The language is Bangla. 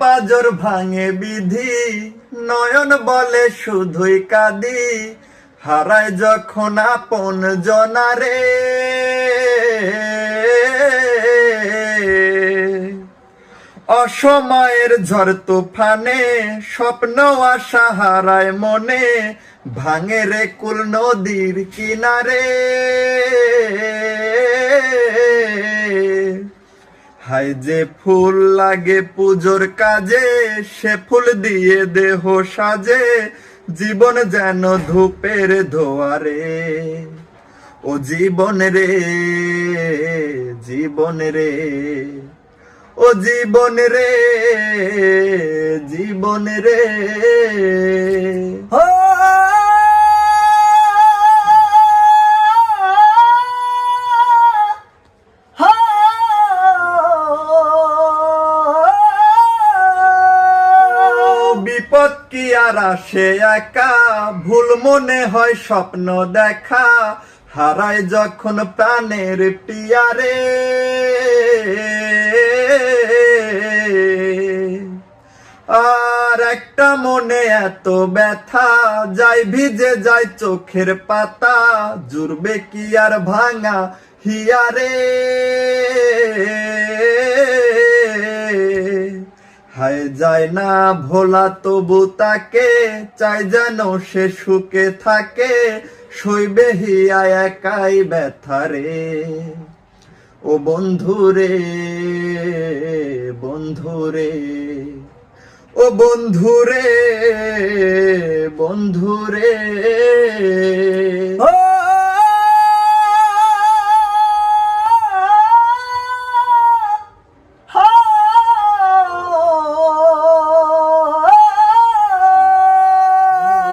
ভাঙে বিধি, নয়ন বলে শুধুই কাঁদি, হারায় যখন আপন জনারে। অসময়ের ঝড় তুফানে, স্বপ্ন আশা হারায় মনে, ভাঙে রে কুল নদীর কিনারে। হাই যে ফুল লাগে পুজোর কাজে, সে ফুল দিয়ে দেহ সাজে, জীবন যেন ধূপের ধোয়ারে। ও জীবন রে জীবন রে, ও জীবন রে জীবন রে। ও কি আর আসে একা? ভুল মনে হয় স্বপ্ন দেখা হারায় যখন প্রাণের পিয়ারে। আর একটা মনে এত ব্যথা, যাই ভিজে যায় চোখের পাতা, জুড়বে কি আর ভাঙা হিয়ারে। হায় যায় না ভোলা, তবু তাকে চাই যেন সে সুখে থাকে। সইবে হিয়া একাই ব্যথারে ও বন্ধুরে বন্ধুরে ও বন্ধুরে বন্ধুরে ও